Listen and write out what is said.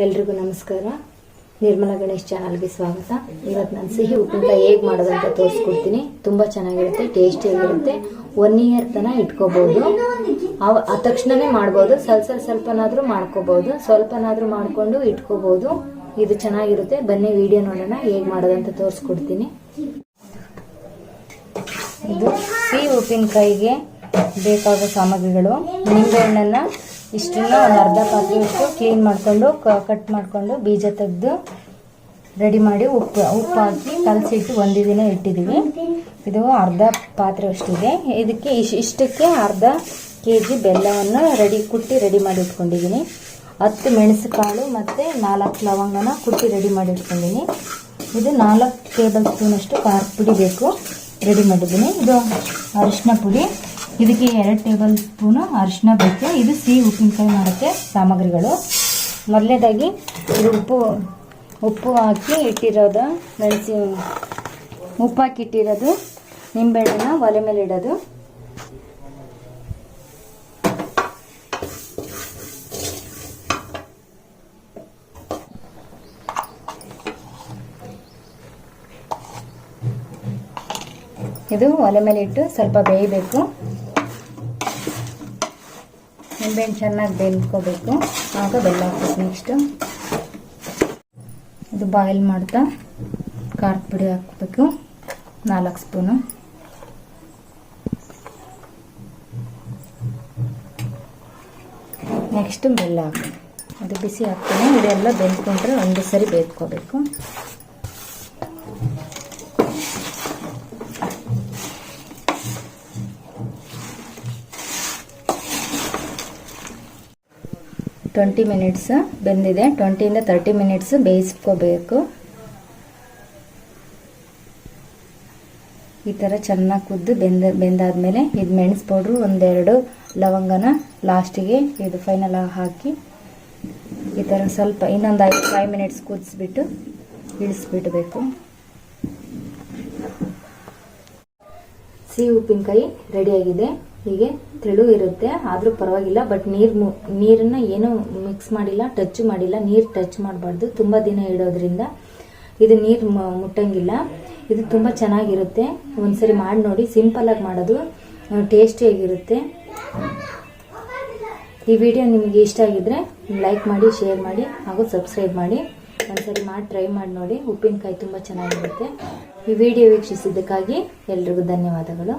ಎಲ್ರಿಗೂ ನಮಸ್ಕಾರ. ನಿರ್ಮಲಾ ಗಣೇಶ್ ಚಾನಲ್ಗೆ ಸ್ವಾಗತ. ಇವತ್ತು ನಾನು ಸಿಹಿ ಉಪ್ಪಿನಕಾಯಿ ಹೇಗೆ ಮಾಡೋದಂತ ತೋರಿಸ್ಕೊಡ್ತೀನಿ. ತುಂಬ ಚೆನ್ನಾಗಿರುತ್ತೆ, ಟೇಸ್ಟಿಯಾಗಿರುತ್ತೆ. ಒನ್ ಇಯರ್ ತನ ಇಟ್ಕೋಬೋದು. ಅವ ಆ ತಕ್ಷಣನೇ ಮಾಡ್ಬೋದು. ಸ್ವಲ್ಪ ಸ್ವಲ್ಪ ಸ್ವಲ್ಪನಾದರೂ ಮಾಡ್ಕೋಬೋದು. ಸ್ವಲ್ಪನಾದರೂ ಮಾಡಿಕೊಂಡು ಇಟ್ಕೋಬೋದು. ಇದು ಚೆನ್ನಾಗಿರುತ್ತೆ. ಬನ್ನಿ ವಿಡಿಯೋ ನೋಡೋಣ ಹೇಗೆ ಮಾಡೋದಂತ ತೋರಿಸ್ಕೊಡ್ತೀನಿ. ಇದು ಸಿಹಿ ಉಪ್ಪಿನಕಾಯಿಗೆ ಬೇಕಾಗೋ ಸಾಮಗ್ರಿಗಳು. ನಿಂಬೆಹಣ್ಣನ್ನು ಇಷ್ಟನ್ನು ಒಂದು ಅರ್ಧ ಪಾತ್ರೆಯಷ್ಟು ಕ್ಲೀನ್ ಮಾಡಿಕೊಂಡು ಕಟ್ ಮಾಡಿಕೊಂಡು ಬೀಜ ತೆಗೆದು ರೆಡಿ ಮಾಡಿ ಉಪ್ಪು ಉಪ್ಪು ಹಾಕಿ ಕಲಸಿಟ್ಟು ಒಂದು ದಿನ ಇಟ್ಟಿದ್ದೀವಿ ಇದು ಅರ್ಧ ಪಾತ್ರೆ ಅಷ್ಟಿದೆ. ಇದಕ್ಕೆ ಇಶ್ ಇಷ್ಟಕ್ಕೆ ಅರ್ಧ ಕೆ ಜಿ ಬೆಲ್ಲವನ್ನು ರೆಡಿ ಕುಟ್ಟಿ ರೆಡಿ ಮಾಡಿ ಇಟ್ಕೊಂಡಿದ್ದೀನಿ ಹತ್ತು ಮೆಣಸುಕಾಳು ಮತ್ತು ನಾಲ್ಕು ಲವಂಗನ ಕುಟ್ಟಿ ರೆಡಿ ಮಾಡಿ ಇಟ್ಕೊಂಡಿದ್ದೀನಿ ಇದು ನಾಲ್ಕು ಟೇಬಲ್ ಸ್ಪೂನಷ್ಟು ಖಾರ ಪುಡಿ ಬೇಕು. ರೆಡಿ ಮಾಡಿದ್ದೀನಿ. ಇದು ಅರಿಶಿನ ಪುಡಿ. ಇದಕ್ಕೆ ಎರಡು ಟೇಬಲ್ ಸ್ಪೂನು ಅರಿಶಿನ ಬೇಕು ಇದು ಸಿಹಿ ಉಪ್ಪಿನಕಾಯಿ ಮಾಡುತ್ತೆ ಸಾಮಗ್ರಿಗಳು. ಮೊದಲನೇದಾಗಿ ಇದು ಉಪ್ಪು ಉಪ್ಪು ಹಾಕಿ ಇಟ್ಟಿರೋದು ಮೆಣಸಿ, ಉಪ್ಪು ಹಾಕಿ ಇಟ್ಟಿರೋದು ನಿಂಬೆಹಣ್ಣನ್ನ ಒಲೆ ಮೇಲೆ ಇಡೋದು. ಇದು ಒಲೆ ಮೇಲೆ ಇಟ್ಟು ಸ್ವಲ್ಪ ಬೇಯಬೇಕು. ನಿಂಬೆಹಣ್ಣು ಚೆನ್ನಾಗಿ ಬೇಯ್ಕೋಬೇಕು ಆಗ ಬೆಲ್ಲ ಹಾಕ್ಬೇಕು ನೆಕ್ಸ್ಟು ಇದು ಬಾಯ್ಲ್ ಮಾಡ್ತಾ ಖಾರದ ಪುಡಿ ಹಾಕಬೇಕು. ನಾಲ್ಕು ಸ್ಪೂನು ನೆಕ್ಸ್ಟ್ ಬೆಲ್ಲ ಹಾಕಿ ಅದು ಬಿಸಿ ಹಾಕ್ತೀನಿ ಇದೆಲ್ಲ ಬೆಂದ್ಕೊಂಡ್ರೆ ಒಂದು ಸರಿ ಬೇಯ್ಕೋಬೇಕು ಟ್ವೆಂಟಿ ಮಿನಿಟ್ಸ್ ಬೆಂದಿದೆ. ಟ್ವೆಂಟಿಯಿಂದ ತರ್ಟಿ ಮಿನಿಟ್ಸ್ ಬೇಯಿಸ್ಕೋಬೇಕು. ಈ ಥರ ಚೆನ್ನಾಗಿ ಕುದ್ದು ಬೆಂದ, ಬೆಂದಾದಮೇಲೆ ಇದು ಮೆಣಸು ಪೌಡ್ರು ಒಂದೆರಡು ಲವಂಗನ ಲಾಸ್ಟಿಗೆ ಇದು ಫೈನಲ್ ಹಾಕಿ ಈ ಥರ ಸ್ವಲ್ಪ ಇನ್ನೊಂದು ಐದು ಫೈವ್ ಮಿನಿಟ್ಸ್ ಕುದಿಸ್ಬಿಟ್ಟು ಇಳಿಸ್ಬಿಡಬೇಕು. ಸಿಹಿ ಉಪ್ಪಿನಕಾಯಿ ರೆಡಿಯಾಗಿದೆ ಹೀಗೆ ತೆಳು ಇರುತ್ತೆ, ಆದರೂ ಪರವಾಗಿಲ್ಲ ಬಟ್ ನೀರು ನೀರನ್ನು ಏನೂ ಮಿಕ್ಸ್ ಮಾಡಿಲ್ಲ ಟಚ್ ಮಾಡಿಲ್ಲ, ನೀರು ಟಚ್ ಮಾಡಬಾರ್ದು. ತುಂಬ ದಿನ ಇಡೋದ್ರಿಂದ ಇದು ನೀರು ಮುಟ್ಟಂಗಿಲ್ಲ. ಇದು ತುಂಬ ಚೆನ್ನಾಗಿರುತ್ತೆ. ಒಂದ್ಸರಿ ಮಾಡಿ ನೋಡಿ ಸಿಂಪಲಾಗಿ ಮಾಡೋದು ಟೇಸ್ಟಿಯಾಗಿರುತ್ತೆ ಈ ವಿಡಿಯೋ ನಿಮಗೆ ಇಷ್ಟ ಆಗಿದ್ರೆ ಲೈಕ್ ಮಾಡಿ ಶೇರ್ ಮಾಡಿ, ಹಾಗೂ ಸಬ್ಸ್ಕ್ರೈಬ್ ಮಾಡಿ. ಒಂದ್ಸರಿ ಮಾಡಿ ಟ್ರೈ ಮಾಡಿ ನೋಡಿ. ಉಪ್ಪಿನಕಾಯಿ ತುಂಬ ಚೆನ್ನಾಗಿರುತ್ತೆ. ಈ ವಿಡಿಯೋ ವೀಕ್ಷಿಸಿದ್ದಕ್ಕಾಗಿ ಎಲ್ರಿಗೂ ಧನ್ಯವಾದಗಳು.